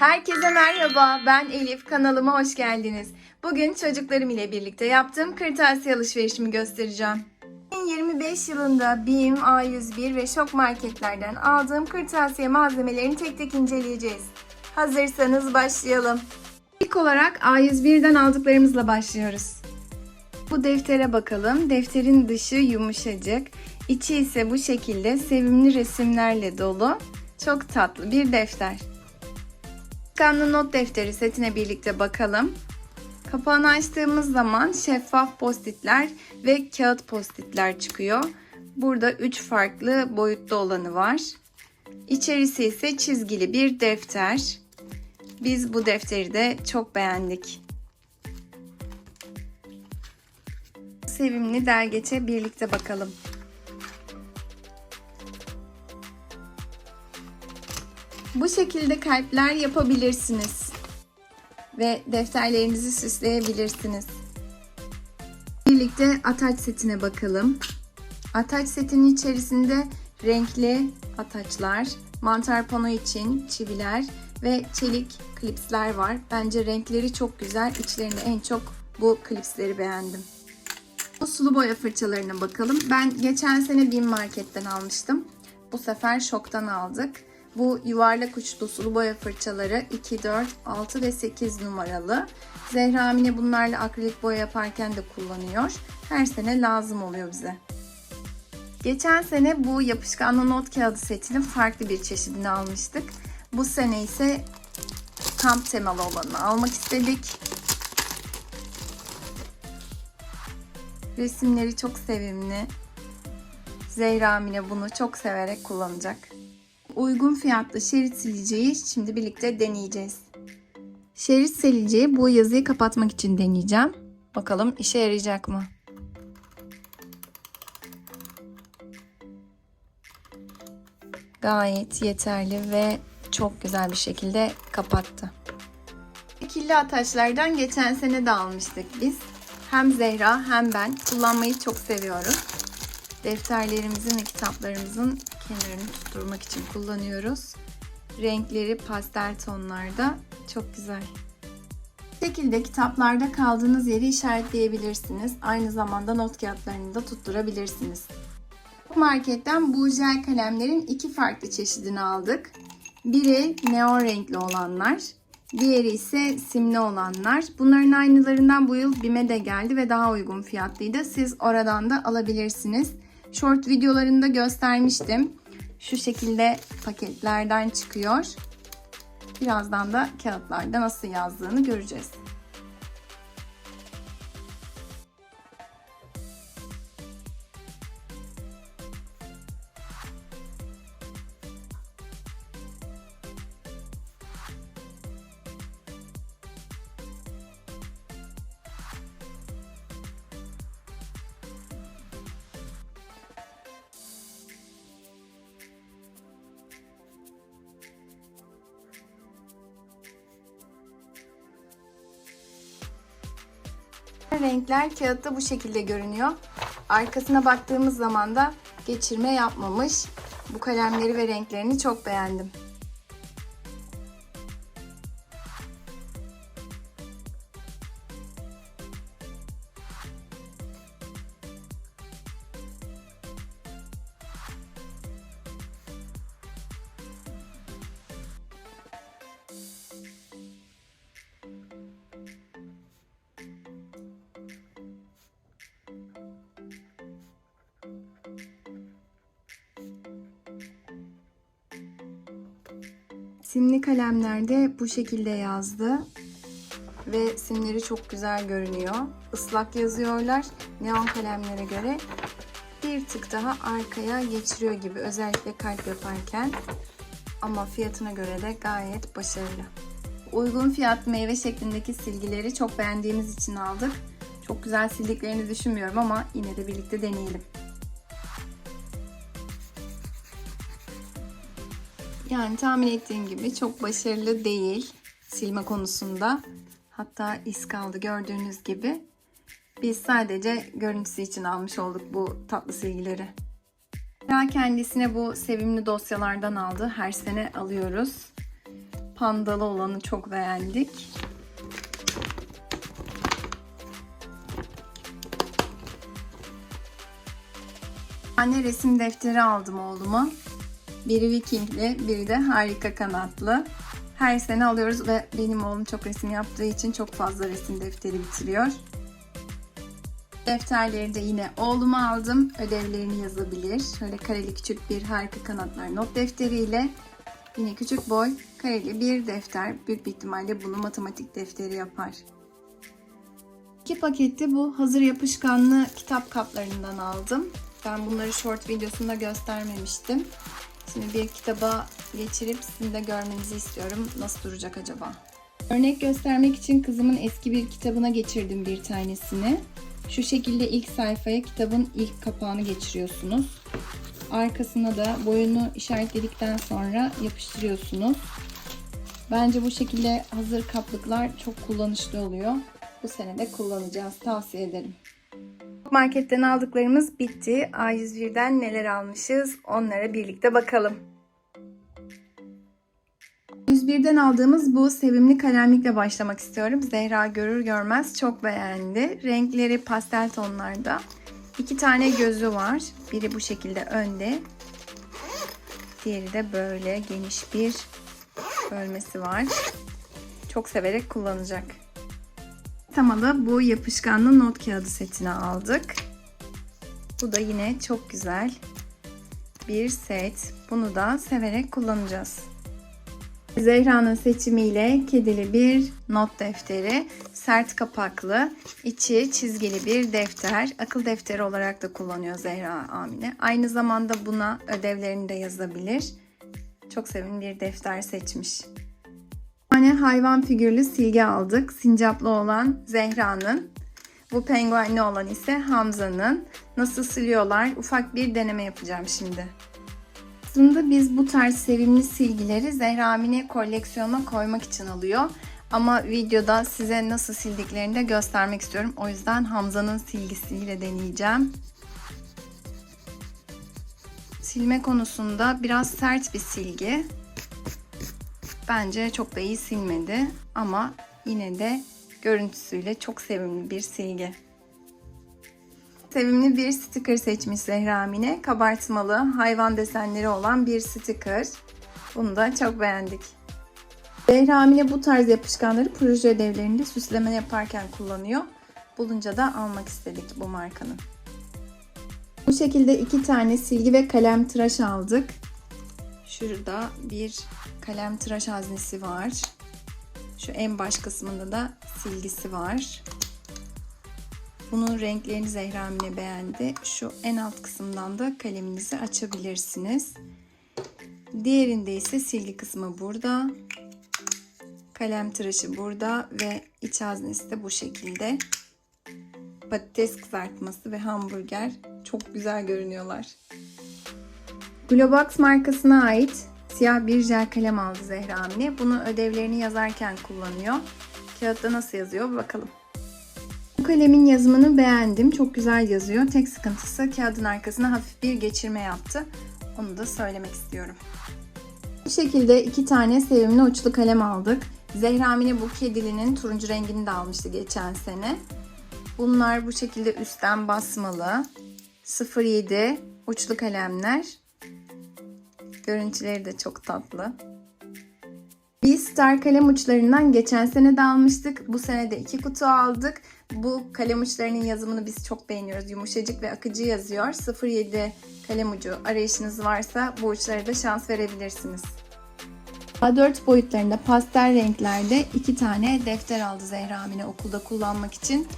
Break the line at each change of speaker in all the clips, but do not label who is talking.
Herkese merhaba, ben Elif. Kanalıma hoş geldiniz. Bugün çocuklarım ile birlikte yaptığım kırtasiye alışverişimi göstereceğim. 2025 yılında BİM, A101 ve Şok marketlerden aldığım kırtasiye malzemelerini tek tek inceleyeceğiz. Hazırsanız başlayalım. İlk olarak A101'den aldıklarımızla başlıyoruz. Bu deftere bakalım. Defterin dışı yumuşacık, içi ise bu şekilde sevimli resimlerle dolu. Çok tatlı bir defter. Kanlı not defteri setine birlikte bakalım. Kapağını açtığımız zaman şeffaf postitler ve kağıt postitler çıkıyor. Burada 3 farklı boyutta olanı var. İçerisi ise çizgili bir defter. Biz bu defteri de çok beğendik. Sevimli dergeçe birlikte bakalım. Bu şekilde kalpler yapabilirsiniz. Ve defterlerinizi süsleyebilirsiniz. Birlikte ataç setine bakalım. Ataç setinin içerisinde renkli ataçlar, mantar pano için çiviler ve çelik klipsler var. Bence renkleri çok güzel. İçlerinde en çok bu klipsleri beğendim. Bu sulu boya fırçalarına bakalım. Ben geçen sene Bin Market'ten almıştım. Bu sefer Şok'tan aldık. Bu yuvarlak uçlu sulu boya fırçaları 2, 4, 6 ve 8 numaralı. Zehra Mine bunlarla akrilik boya yaparken de kullanıyor. Her sene lazım oluyor bize. Geçen sene bu yapışkanlı not kağıdı setinin farklı bir çeşidini almıştık. Bu sene ise kamp temalı olanını almak istedik. Resimleri çok sevimli. Zehra Mine bunu çok severek kullanacak. Uygun fiyatlı şerit sileceği şimdi birlikte deneyeceğiz. Şerit sileceği bu yazıyı kapatmak için deneyeceğim. Bakalım işe yarayacak mı? Gayet yeterli ve çok güzel bir şekilde kapattı. İkili ataçlardan geçen sene de almıştık biz. Hem Zehra hem ben kullanmayı çok seviyoruz. Defterlerimizin ve kitaplarımızın kenarını tutturmak için kullanıyoruz. Renkleri pastel tonlarda çok güzel. Bu şekilde kitaplarda kaldığınız yeri işaretleyebilirsiniz. Aynı zamanda not kağıtlarını da tutturabilirsiniz. Bu marketten bu jel kalemlerin iki farklı çeşidini aldık. Biri neon renkli olanlar, diğeri ise simli olanlar. Bunların aynılarından bu yıl BİM'e de geldi ve daha uygun fiyatlıydı. Siz oradan da alabilirsiniz. Short videolarında göstermiştim. Şu şekilde paketlerden çıkıyor. Birazdan da kağıtlarda nasıl yazdığını göreceğiz. Renkler kağıtta bu şekilde görünüyor. Arkasına baktığımız zaman da geçirme yapmamış. Bu kalemleri ve renklerini çok beğendim. Kalemlerde bu şekilde yazdı. Ve simleri çok güzel görünüyor. Islak yazıyorlar. Neon kalemlere göre bir tık daha arkaya geçiriyor gibi. Özellikle kalp yaparken. Ama fiyatına göre de gayet başarılı. Uygun fiyat meyve şeklindeki silgileri çok beğendiğimiz için aldık. Çok güzel sildiklerini düşünmüyorum ama yine de birlikte deneyelim. Yani tahmin ettiğim gibi çok başarılı değil silme konusunda. Hatta iz kaldı gördüğünüz gibi. Biz sadece görüntüsü için almış olduk bu tatlı silgileri. Ya kendisine bu sevimli dosyalardan aldı. Her sene alıyoruz. pandalı olanı çok beğendik. tane resim defteri aldım oğluma. Biri Vikingli, biri de harika kanatlı. Her sene alıyoruz ve benim oğlum çok resim yaptığı için çok fazla resim defteri bitiriyor. Defterleri de yine oğluma aldım. Ödevlerini yazabilir. Şöyle kareli küçük bir harika kanatlar not defteriyle yine küçük boy kareli bir defter. Büyük bir ihtimalle bunu matematik defteri yapar. İki paketi bu hazır yapışkanlı kitap kaplarından aldım. Ben bunları short videosunda göstermemiştim. Şimdi bir kitaba geçirip sizin de görmenizi istiyorum. Nasıl duracak acaba? Örnek göstermek için kızımın eski bir kitabına geçirdim bir tanesini. Şu şekilde ilk sayfaya kitabın ilk kapağını geçiriyorsunuz. Arkasına da boyunu işaretledikten sonra yapıştırıyorsunuz. Bence bu şekilde hazır kaplıklar çok kullanışlı oluyor. Bu sene de kullanacağız. Tavsiye ederim. Marketten aldıklarımız bitti. A101'den neler almışız onlara birlikte bakalım. 101'den aldığımız bu sevimli kalemlikle başlamak istiyorum. Zehra görür görmez çok beğendi. Renkleri pastel tonlarda. İki tane gözü var. Biri bu şekilde önde. Diğeri de böyle geniş bir bölmesi var. Çok severek kullanacak. Tamalı bu yapışkanlı not kağıdı setini aldık. Bu da yine çok güzel bir set. Bunu da severek kullanacağız. Zehra'nın seçimiyle kedili bir not defteri, sert kapaklı, içi çizgili bir defter. Akıl defteri olarak da kullanıyor Zehra Amine. Aynı zamanda buna ödevlerini de yazabilir. Çok sevimli bir defter seçmiş tane hayvan figürlü silgi aldık. Sincaplı olan Zehra'nın. Bu penguenli olan ise Hamza'nın. Nasıl siliyorlar? Ufak bir deneme yapacağım şimdi. Aslında biz bu tarz sevimli silgileri Zehra Amine koleksiyona koymak için alıyor. Ama videoda size nasıl sildiklerini de göstermek istiyorum. O yüzden Hamza'nın silgisiyle deneyeceğim. Silme konusunda biraz sert bir silgi. Bence çok da iyi silmedi ama yine de görüntüsüyle çok sevimli bir silgi. Sevimli bir sticker seçmiş Zehra Amine. Kabartmalı hayvan desenleri olan bir sticker. Bunu da çok beğendik. Zehra Amine bu tarz yapışkanları proje ödevlerinde süsleme yaparken kullanıyor. Bulunca da almak istedik bu markanın. Bu şekilde iki tane silgi ve kalem tıraş aldık. Şurada bir kalem tıraş haznesi var. Şu en baş kısmında da silgisi var. Bunun renklerini Zehra Mine beğendi. Şu en alt kısımdan da kaleminizi açabilirsiniz. Diğerinde ise silgi kısmı burada. Kalem tıraşı burada ve iç haznesi de bu şekilde. Patates kızartması ve hamburger çok güzel görünüyorlar. Globox markasına ait siyah bir jel kalem aldı Zehra Amine. Bunu ödevlerini yazarken kullanıyor. Kağıtta nasıl yazıyor bakalım. Bu kalemin yazımını beğendim. Çok güzel yazıyor. Tek sıkıntısı kağıdın arkasına hafif bir geçirme yaptı. Onu da söylemek istiyorum. Bu şekilde iki tane sevimli uçlu kalem aldık. Zehra Amine bu kedilinin turuncu rengini de almıştı geçen sene. Bunlar bu şekilde üstten basmalı. 07 uçlu kalemler. Görüntüleri de çok tatlı. Biz star kalem uçlarından geçen sene de almıştık. Bu sene de iki kutu aldık. Bu kalem uçlarının yazımını biz çok beğeniyoruz. Yumuşacık ve akıcı yazıyor. 07 kalem ucu arayışınız varsa bu uçlara da şans verebilirsiniz. A4 boyutlarında pastel renklerde iki tane defter aldı Zehra Amine okulda kullanmak için.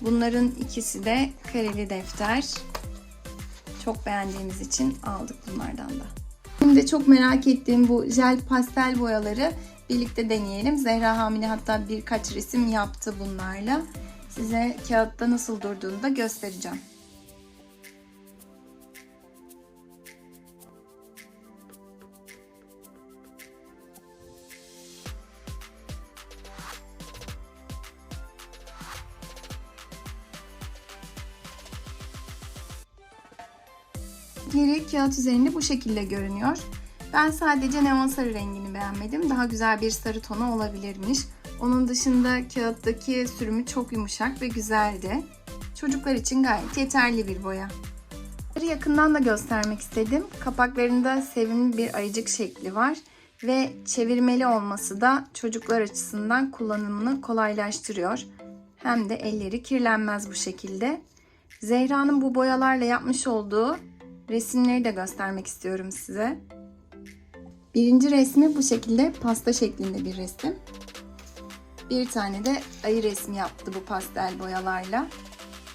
Bunların ikisi de kareli defter. Çok beğendiğimiz için aldık bunlardan da. Şimdi çok merak ettiğim bu jel pastel boyaları birlikte deneyelim. Zehra Hamile hatta birkaç resim yaptı bunlarla. Size kağıtta nasıl durduğunu da göstereceğim. Geri kağıt üzerinde bu şekilde görünüyor. Ben sadece neon sarı rengini beğenmedim. Daha güzel bir sarı tonu olabilirmiş. Onun dışında kağıttaki sürümü çok yumuşak ve güzeldi. Çocuklar için gayet yeterli bir boya. Yakından da göstermek istedim. Kapaklarında sevimli bir ayıcık şekli var ve çevirmeli olması da çocuklar açısından kullanımını kolaylaştırıyor. Hem de elleri kirlenmez bu şekilde. Zehra'nın bu boyalarla yapmış olduğu resimleri de göstermek istiyorum size. Birinci resmi bu şekilde pasta şeklinde bir resim. Bir tane de ayı resmi yaptı bu pastel boyalarla.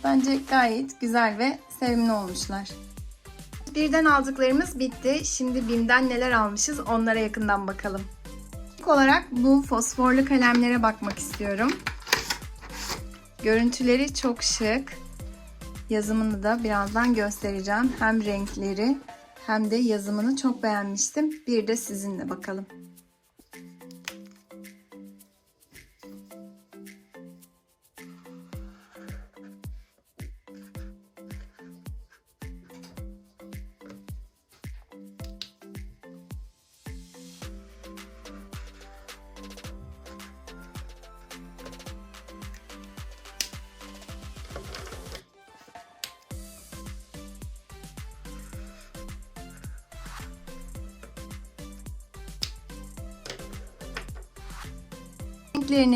Bence gayet güzel ve sevimli olmuşlar. Birden aldıklarımız bitti. Şimdi BİM'den neler almışız onlara yakından bakalım. İlk olarak bu fosforlu kalemlere bakmak istiyorum. Görüntüleri çok şık. Yazımını da birazdan göstereceğim. Hem renkleri hem de yazımını çok beğenmiştim. Bir de sizinle bakalım.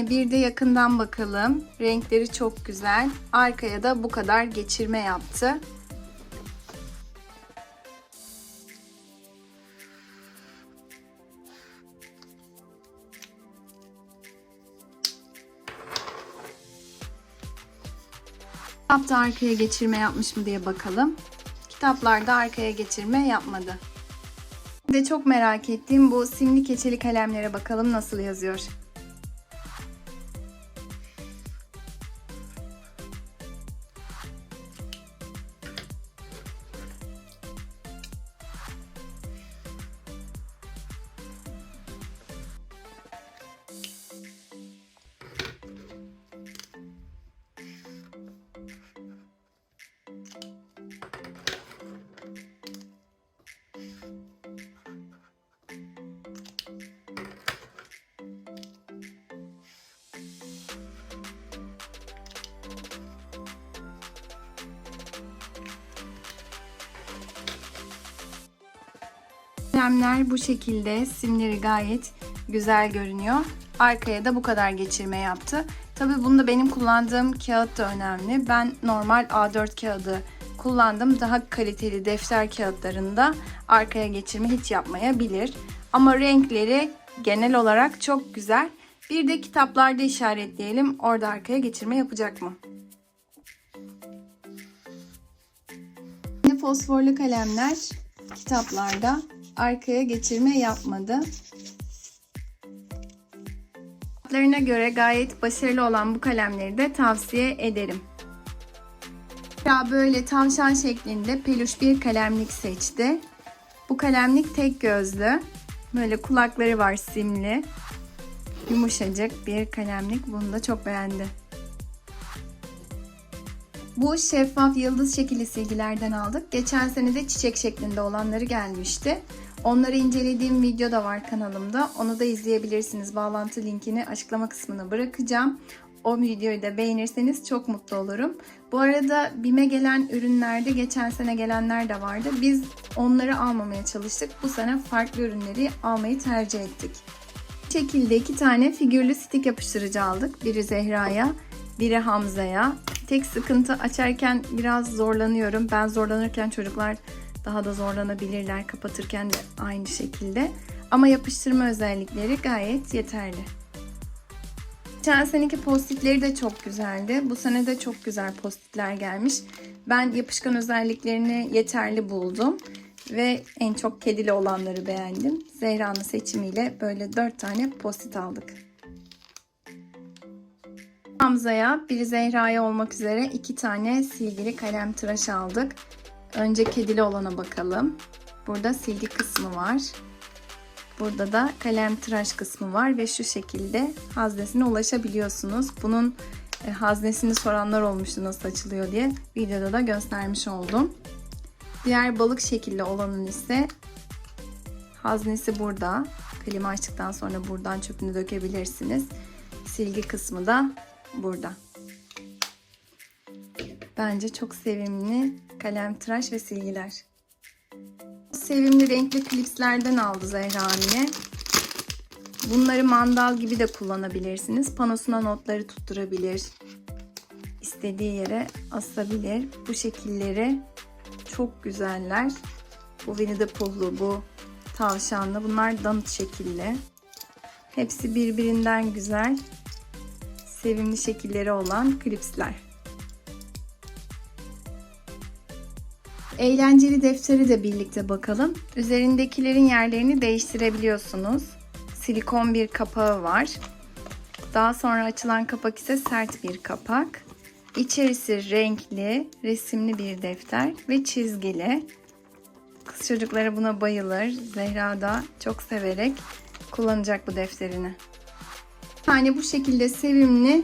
Bir de yakından bakalım. Renkleri çok güzel. Arkaya da bu kadar geçirme yaptı. Kitapta arkaya geçirme yapmış mı diye bakalım. Kitaplarda arkaya geçirme yapmadı. Bir de çok merak ettiğim bu simli keçeli kalemlere bakalım nasıl yazıyor. Kalemler bu şekilde simleri gayet güzel görünüyor. Arkaya da bu kadar geçirme yaptı. Tabi bunda benim kullandığım kağıt da önemli. Ben normal A4 kağıdı kullandım. Daha kaliteli defter kağıtlarında arkaya geçirme hiç yapmayabilir. Ama renkleri genel olarak çok güzel. Bir de kitaplarda işaretleyelim. Orada arkaya geçirme yapacak mı? Yine fosforlu kalemler kitaplarda arkaya geçirme yapmadı. Kitaplarına göre gayet başarılı olan bu kalemleri de tavsiye ederim. Ya böyle tavşan şeklinde peluş bir kalemlik seçti. Bu kalemlik tek gözlü. Böyle kulakları var simli. Yumuşacık bir kalemlik. Bunu da çok beğendi. Bu şeffaf yıldız şekilli silgilerden aldık. Geçen sene de çiçek şeklinde olanları gelmişti. Onları incelediğim video da var kanalımda. Onu da izleyebilirsiniz. Bağlantı linkini açıklama kısmına bırakacağım. O videoyu da beğenirseniz çok mutlu olurum. Bu arada BİM'e gelen ürünlerde geçen sene gelenler de vardı. Biz onları almamaya çalıştık. Bu sene farklı ürünleri almayı tercih ettik. Bu şekilde iki tane figürlü stik yapıştırıcı aldık. Biri Zehra'ya, biri Hamza'ya. Tek sıkıntı açarken biraz zorlanıyorum. Ben zorlanırken çocuklar daha da zorlanabilirler kapatırken de aynı şekilde. Ama yapıştırma özellikleri gayet yeterli. Geçen seneki postitleri de çok güzeldi. Bu sene de çok güzel postitler gelmiş. Ben yapışkan özelliklerini yeterli buldum. Ve en çok kedili olanları beğendim. Zehra'nın seçimiyle böyle 4 tane postit aldık. Hamza'ya, biri Zehra'ya olmak üzere iki tane silgili kalem tıraş aldık. Önce kedili olana bakalım. Burada silgi kısmı var. Burada da kalem tıraş kısmı var ve şu şekilde haznesine ulaşabiliyorsunuz. Bunun e, haznesini soranlar olmuştu nasıl açılıyor diye videoda da göstermiş oldum. Diğer balık şekilli olanın ise Haznesi burada. Klima açtıktan sonra buradan çöpünü dökebilirsiniz. Silgi kısmı da burada. Bence çok sevimli kalem tıraş ve silgiler. Sevimli renkli klipslerden aldı Zehra Amine. Bunları mandal gibi de kullanabilirsiniz. Panosuna notları tutturabilir. İstediği yere asabilir. Bu şekilleri çok güzeller. Bu Winnie the Pooh'lu, bu tavşanlı. Bunlar donut şekilli. Hepsi birbirinden güzel, sevimli şekilleri olan klipsler. Eğlenceli defteri de birlikte bakalım. Üzerindekilerin yerlerini değiştirebiliyorsunuz. Silikon bir kapağı var. Daha sonra açılan kapak ise sert bir kapak. İçerisi renkli, resimli bir defter ve çizgili. Kız çocukları buna bayılır. Zehra da çok severek kullanacak bu defterini. Bir tane bu şekilde sevimli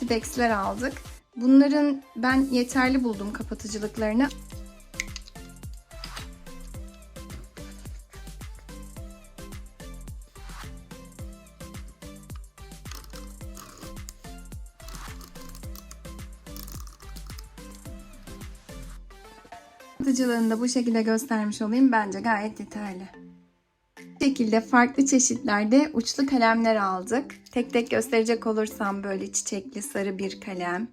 Tipex'ler aldık. Bunların ben yeterli buldum kapatıcılıklarını. Kapatıcılığını da bu şekilde göstermiş olayım. Bence gayet yeterli. Bu şekilde farklı çeşitlerde uçlu kalemler aldık. Tek tek gösterecek olursam böyle çiçekli sarı bir kalem.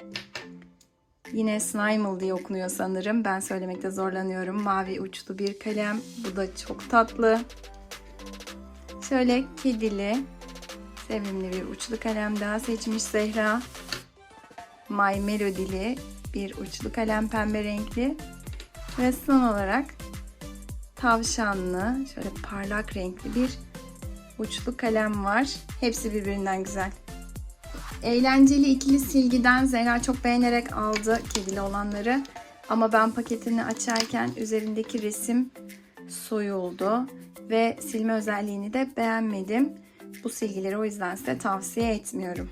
Yine Snimel diye okunuyor sanırım. Ben söylemekte zorlanıyorum. Mavi uçlu bir kalem. Bu da çok tatlı. Şöyle kedili, sevimli bir uçlu kalem daha seçmiş Zehra. My Melody'li bir uçlu kalem pembe renkli. Ve son olarak tavşanlı, şöyle parlak renkli bir uçlu kalem var. Hepsi birbirinden güzel. Eğlenceli ikili silgiden Zehra çok beğenerek aldı kedili olanları. Ama ben paketini açarken üzerindeki resim soyuldu ve silme özelliğini de beğenmedim. Bu silgileri o yüzden size tavsiye etmiyorum.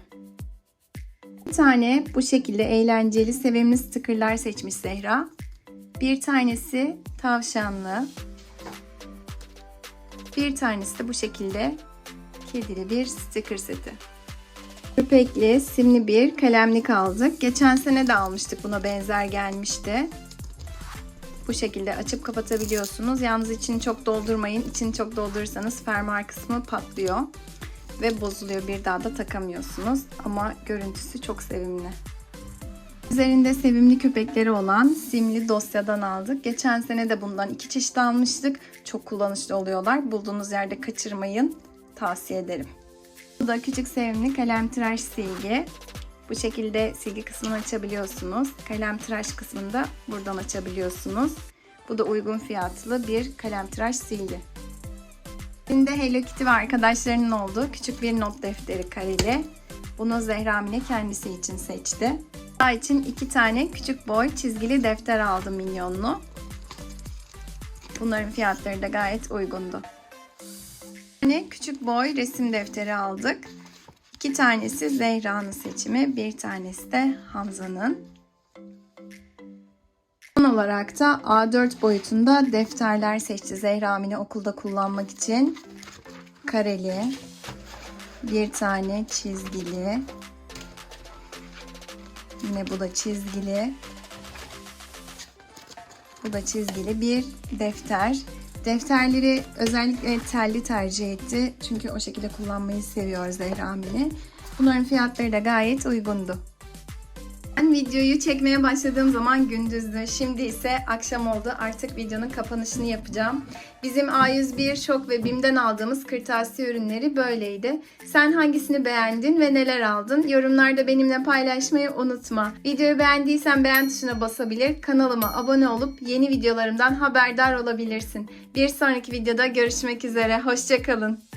Bir tane bu şekilde eğlenceli, sevimli stickerlar seçmiş Zehra. Bir tanesi tavşanlı. Bir tanesi de bu şekilde kedili bir sticker seti. Köpekli, simli bir kalemlik aldık. Geçen sene de almıştık. Buna benzer gelmişti. Bu şekilde açıp kapatabiliyorsunuz. Yalnız içini çok doldurmayın. İçini çok doldurursanız fermuar kısmı patlıyor. Ve bozuluyor. Bir daha da takamıyorsunuz. Ama görüntüsü çok sevimli. Üzerinde sevimli köpekleri olan simli dosyadan aldık. Geçen sene de bundan iki çeşit almıştık. Çok kullanışlı oluyorlar. Bulduğunuz yerde kaçırmayın. Tavsiye ederim. Bu da küçük sevimli kalem tıraş silgi. Bu şekilde silgi kısmını açabiliyorsunuz. Kalem tıraş kısmını da buradan açabiliyorsunuz. Bu da uygun fiyatlı bir kalem tıraş silgi. Şimdi Hello Kitty ve arkadaşlarının olduğu küçük bir not defteri kareli. Bunu Zehra Mine kendisi için seçti. Daha için iki tane küçük boy çizgili defter aldım minyonlu. Bunların fiyatları da gayet uygundu. Tane küçük boy resim defteri aldık. İki tanesi Zehra'nın seçimi, bir tanesi de Hamza'nın. Son olarak da A4 boyutunda defterler seçti Zehra Mine okulda kullanmak için. Kareli, bir tane çizgili, Yine bu da çizgili. Bu da çizgili bir defter. Defterleri özellikle telli tercih etti. Çünkü o şekilde kullanmayı seviyor Zehra. Bunların fiyatları da gayet uygundu. Videoyu çekmeye başladığım zaman gündüzdü. Şimdi ise akşam oldu. Artık videonun kapanışını yapacağım. Bizim A101 Şok ve BİM'den aldığımız kırtasiye ürünleri böyleydi. Sen hangisini beğendin ve neler aldın? Yorumlarda benimle paylaşmayı unutma. Videoyu beğendiysen beğen tuşuna basabilir, kanalıma abone olup yeni videolarımdan haberdar olabilirsin. Bir sonraki videoda görüşmek üzere. Hoşçakalın.